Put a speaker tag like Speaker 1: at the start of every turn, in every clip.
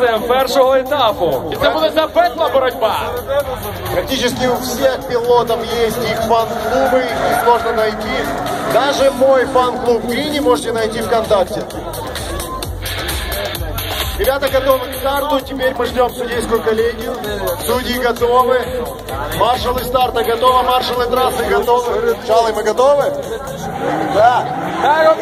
Speaker 1: переможцем першого етапу. І це буде запекла боротьба.
Speaker 2: Практически у всех пилотов есть их фан-клубы, их несложно найти. Даже мой фан-клуб Грини можете найти ВКонтакте. Ребята готовы к старту, теперь мы ждем судейскую коллегию. Судьи готовы. Маршалы старта готовы, маршалы трассы готовы. Шалы, мы готовы? Да.
Speaker 1: Так,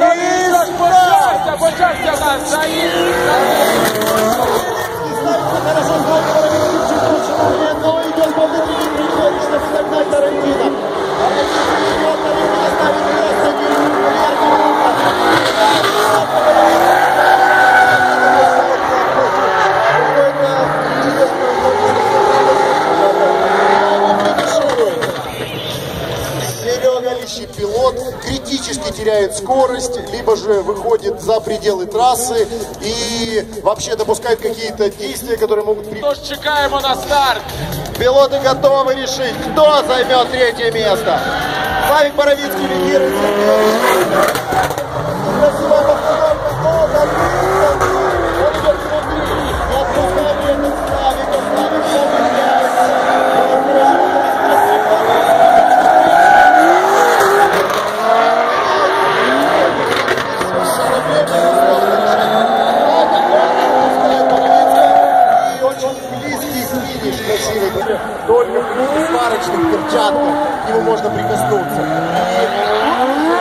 Speaker 2: Лещи, пилот, критически теряет скорость, либо же выходит за пределы трассы и вообще допускает какие-то действия, которые могут при...
Speaker 1: Тож чекаємо на старт.
Speaker 2: Пилоты готовы решить, кто займет третье место. Славик Боровицкий лидирует. Только в сварочных перчатках к нему можно прикоснуться.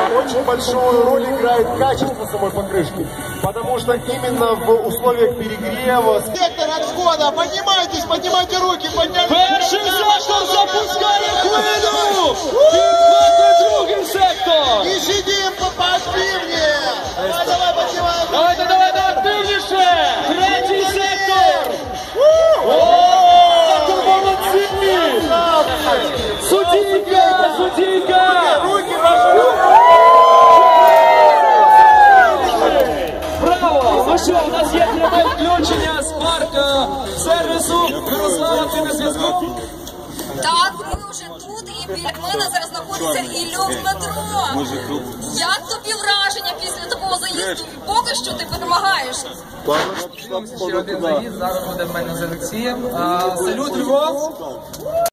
Speaker 2: И очень большую роль играет качество самой покрышки. Потому что именно в условиях перегрева... Вектор отхода! Поднимайтесь, поднимайте руки! Подняли
Speaker 1: Перший сектор запускає ти на зв'язку?
Speaker 3: Так, ми вже тут, і біля мене зараз знаходиться Ілюк Дмитро. Як тобі враження після такого заїзду? Поки що ти перемагаєш.
Speaker 4: Ще один заїзд, зараз буде в мене з Олексієм. Салют, Львов!